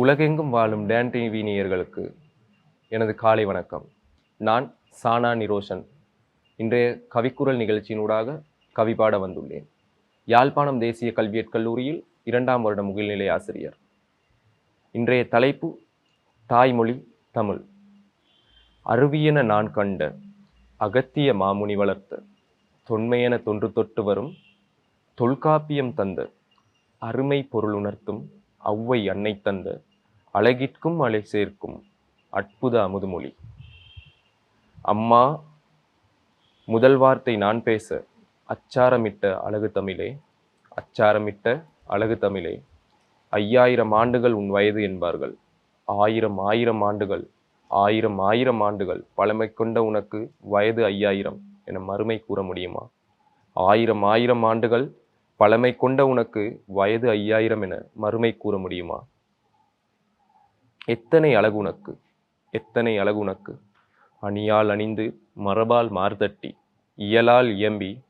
உலகெங்கும் வாழும் tan TV நேயர்களுக்கு எனது காலை வணக்கம். நான் சானா நிரோஷன். இன்றைய கவிக்குரல் நிகழ்ச்சியினூடாக கவி பாட வந்துள்ளேன். யாழ்ப்பாணம் தேசிய கல்வியற் கல்லூரியில் இரண்டாம் வருட முகில்நிலை ஆசிரியர். இன்றைய தலைப்பு தாய்மொழி தமிழ். அருவியென நான் கண்ட அகத்திய மாமுனி வளர்த்த தொன்மையென தொன்று தொட்டு வரும் தொல்காப்பியம் தந்த அருமை பொருள் உணர்த்தும் அவ்வை அன்னை தந்த அழகிற்கும் அலை சேர்க்கும் அற்புத அமுதுமொழி. அம்மா முதல் வார்த்தை நான் பேச அச்சாரமிட்ட அழகு தமிழே அச்சாரமிட்ட அழகு தமிழே. ஐயாயிரம் ஆண்டுகள் உன் வயது என்பார்கள். ஆயிரம் ஆயிரம் ஆண்டுகள் ஆயிரம் ஆயிரம் ஆண்டுகள் பழமை கொண்ட உனக்கு வயது ஐயாயிரம் என மறுமை கூற முடியுமா? ஆயிரம் ஆயிரம் ஆண்டுகள் பழமை கொண்ட உனக்கு வயது ஐயாயிரம் என மறுமை கூற முடியுமா? எத்தனை அழகு உனக்கு? எத்தனை அழகு உனக்கு? அணியால் அணிந்து மரபால் மார்தட்டி இயலால் இயம்பி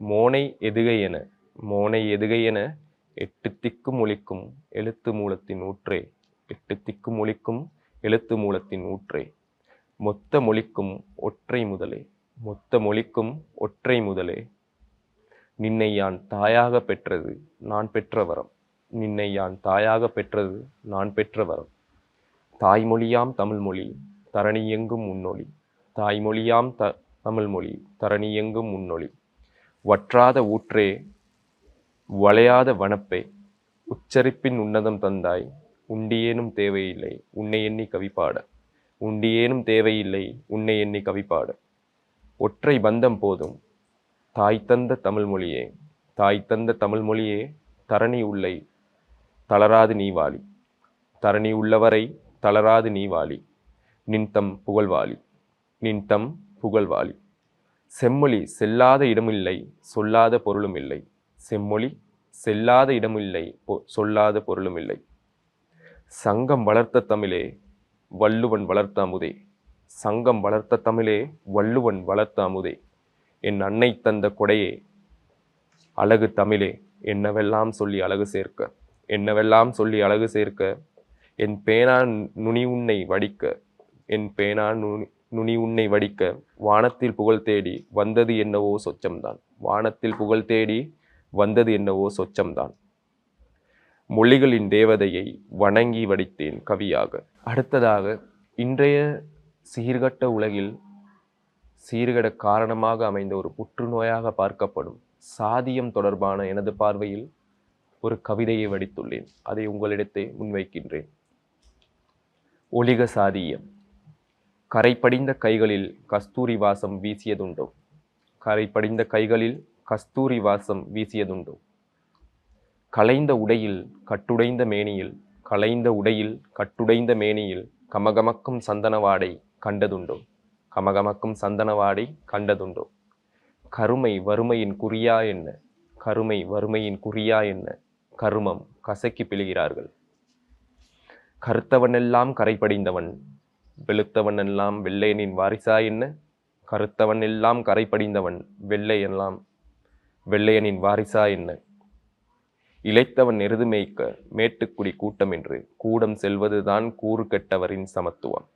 மோனை எதுகை என மோனை எதுகை என எட்டு திக்கும் ஒழிக்கும் எழுத்து மூலத்தின் ஊற்றே எட்டு திக்கும் ஒழிக்கும் எழுத்து மூலத்தின் ஊற்றே. மொத்த மொழிக்கும் ஒற்றை முதலே மொத்த மொழிக்கும் ஒற்றை முதலே. நின்னை யான் தாயாக பெற்றது நான் பெற்ற வரம். நின்னை யான் தாயாக பெற்றது நான் பெற்ற வரம். தாய்மொழியாம் தமிழ்மொழி தரணி எங்கும் முன்னொழி. தாய்மொழியாம் த தமிழ்மொழி தரணி எங்கும் முன்னொழி. வற்றாத ஊற்றே வளையாத வனப்பே உச்சரிப்பின் உன்னதம் தந்தாய். உண்டியேனும் தேவையில்லை உன்னை எண்ணி கவிப்பாட உண்டியேனும் தேவையில்லை உன்னை எண்ணி கவிப்பாட ஒற்றை பந்தம் போதும் தாய் தந்த தமிழ் மொழியே தாய் தந்த தமிழ் மொழியே தரணி உள்ளை தளராது நீவாலி தரணி உள்ளவரை தளராது நீ வாழி நின்தம் புகழ்வாளி நின்தம் புகழ்வாளி செம்மொழி செல்லாத இடமில்லை சொல்லாத பொருளும் இல்லை. செம்மொழி செல்லாத இடமில்லை பொ- சொல்லாத பொருளும் இல்லை. சங்கம் வளர்த்த தமிழே வள்ளுவன் வளர்த்த அமுதே. சங்கம் வளர்த்த தமிழே வள்ளுவன் வளர்த்த அமுதே. என் அன்னை தந்த கொடையே. அழகு தமிழே என்னவெல்லாம் சொல்லி அழகு சேர்க்க? என்னவெல்லாம் சொல்லி அழகு சேர்க்க? என் பேனா நுனி உன்னை வடிக்க? என் பேனா நுனி நுனி உன்னை வடிக்க? வானத்தில் புகழ் தேடி வந்தது என்னவோ சொச்சம்தான். வானத்தில் புகழ் தேடி வந்தது என்னவோ சொச்சம்தான். மொழிகளின் தேவதையை வணங்கி வடித்தேன் கவியாக. அடுத்ததாக இன்றைய சீர்கட்ட உலகில் சீர்கட காரணமாக அமைந்த ஒரு புற்றுநோயாக பார்க்கப்படும் சாதியம் தொடர்பான எனது பார்வையில் ஒரு கவிதையை வடித்துள்ளேன். அதை உங்களிடத்தே முன்வைக்கின்றேன். ஒளிக சாதியம். கரை படிந்த கைகளில் கஸ்தூரி வாசம் வீசியதுண்டோ? கரை படிந்த கைகளில் கஸ்தூரி வாசம் வீசியதுண்டோ? கலைந்த உடையில் கட்டுடைந்த மேனியில் கலைந்த உடையில் கட்டுடைந்த மேனியில் கமகமக்கும் சந்தனவாடை கண்டதுண்டோ? கமகமக்கும் சந்தனவாடை கண்டதுண்டோ? கருமை வறுமையின் குறியா என்ன? கருமை வறுமையின் குறியா என்ன? கருமம் கசக்கி பிழிகிறார்கள். கருத்தவனெல்லாம் கரை படிந்தவன் வெள்ளையனின் வாரிசா என்ன? கருத்தவன் எல்லாம் கரை படிந்தவன் வெள்ளையனின் வாரிசா என்ன? இழைத்தவன் எருது மேய்க்க மேட்டுக்குடி கூட்டம் என்று கூடம் செல்வதுதான் கூறு கெட்டவரின் சமத்துவம்.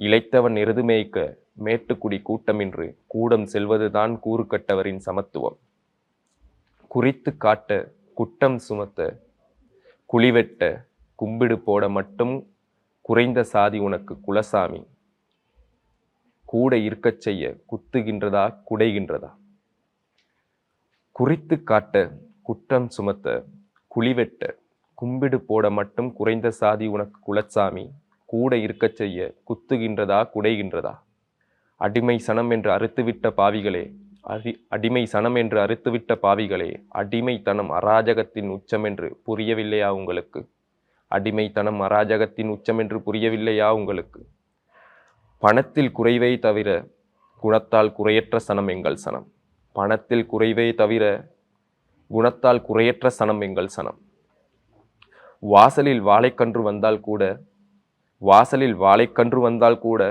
இளைத்தவன் எருதுமேய்க்க மேட்டுக்குடி கூட்டம் என்று கூடம் செல்வதுதான் கூறு கட்டவரின் சமத்துவம். குறித்து காட்ட குட்டம் சுமத்த குழிவெட்ட கும்பிடு போட மட்டும் குறைந்த சாதி உனக்கு குலசாமி. கூட இருக்கச் செய்ய குத்துகின்றதா குடைகின்றதா? குறித்து காட்ட குற்றம் சுமத்த குழிவெட்ட கும்பிடு போட மட்டும் குறைந்த சாதி உனக்கு குலசாமி கூட இருக்கச் செய்ய குத்துகின்றதா குடைகின்றதா? அடிமை சனம் என்று அறுத்துவிட்ட பாவிகளே அடி அடிமை சனம் என்று அறுத்துவிட்ட பாவிகளே அடிமைத்தனம் அராஜகத்தின் உச்சம் என்று புரியவில்லையா உங்களுக்கு? அடிமைத்தனம் அராஜகத்தின் உச்சம் என்று புரியவில்லையா உங்களுக்கு? பணத்தில் குறைவே தவிர குணத்தால் குறையற்ற சனம் எங்கள் சனம். பணத்தில் குறைவே தவிர குணத்தால் குறையற்ற சனம் எங்கள் சனம். வாசலில் வாழைக்கன்று வந்தால் கூட வாசலில் வாழைக்கன்று வந்தால் கூட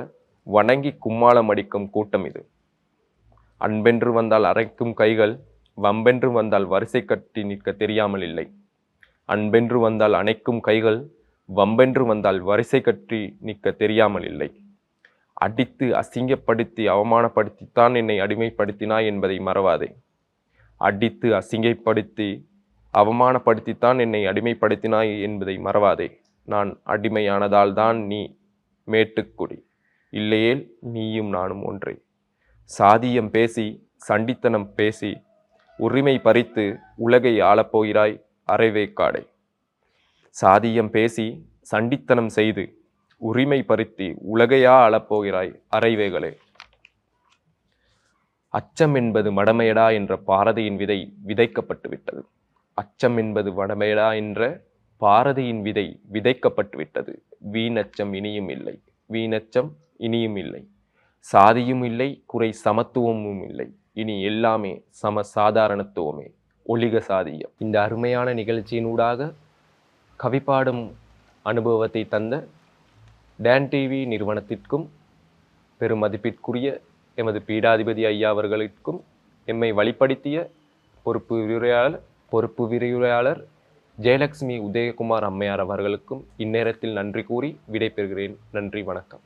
வணங்கி கும்மாளம் அடிக்கும் கூட்டம் இது. அன்பென்று வந்தால் அரைக்கும் கைகள் வம்பென்று வந்தால் வரிசை கட்டி நிற்க தெரியாமல் இல்லை. அன்பென்று வந்தால் அணைக்கும் கைகள் வம்பென்று வந்தால் வரிசை கட்டி நிற்க தெரியாமல் இல்லை. அடித்து அசிங்கப்படுத்தி அவமானப்படுத்தித்தான் என்னை அடிமைப்படுத்தினாய் என்பதை மறவாதே. அடித்து அசிங்கப்படுத்தி அவமானப்படுத்தித்தான் என்னை அடிமைப்படுத்தினாய் என்பதை மறவாதே. நான் அடிமையானதால் தான் நீ மேட்டுக்குடி. இல்லையேல் நீயும் நானும் ஒன்றே. சாதியம் பேசி சண்டித்தனம் பேசி உரிமை பறித்து உலகை ஆளப்போகிறாய் அரைவேக்காடை சாதியம் பேசி சண்டித்தனம் செய்து உரிமை பறித்து உலகையா அளப்போகிறாய் அரைவேகளே அச்சம் என்பது மடமையடா என்ற பாரதியின் விதை விதைக்கப்பட்டு விட்டது அச்சம் என்பது வடமையடா என்ற பாரதியின் விதை விதைக்கப்பட்டுவிட்டது வீணச்சம் இனியும் இல்லை. வீணச்சம் இனியும் இல்லை. சாதியும் இல்லை குறை சமத்துவமும் இல்லை. இனி எல்லாமே சம சாதாரணத்துவமே. ஒளிக சாதியம். இந்த அருமையான நிகழ்ச்சியினூடாக கவிப்பாடும் அனுபவத்தை தந்த டேன் டிவி நிறுவனத்திற்கும் பெரும் மதிப்பிற்குரிய எமது பீடாதிபதி ஐயா அவர்களுக்கும் எம்மை வழிப்படுத்திய பொறுப்பு விரிவுரையாளர் பொறுப்பு விரிவுரையாளர் ஜெயலட்சுமி உதயகுமார் அம்மையார் அவர்களுக்கும் இந்நேரத்தில் நன்றி கூறி விடைபெறுகிறேன். நன்றி வணக்கம்.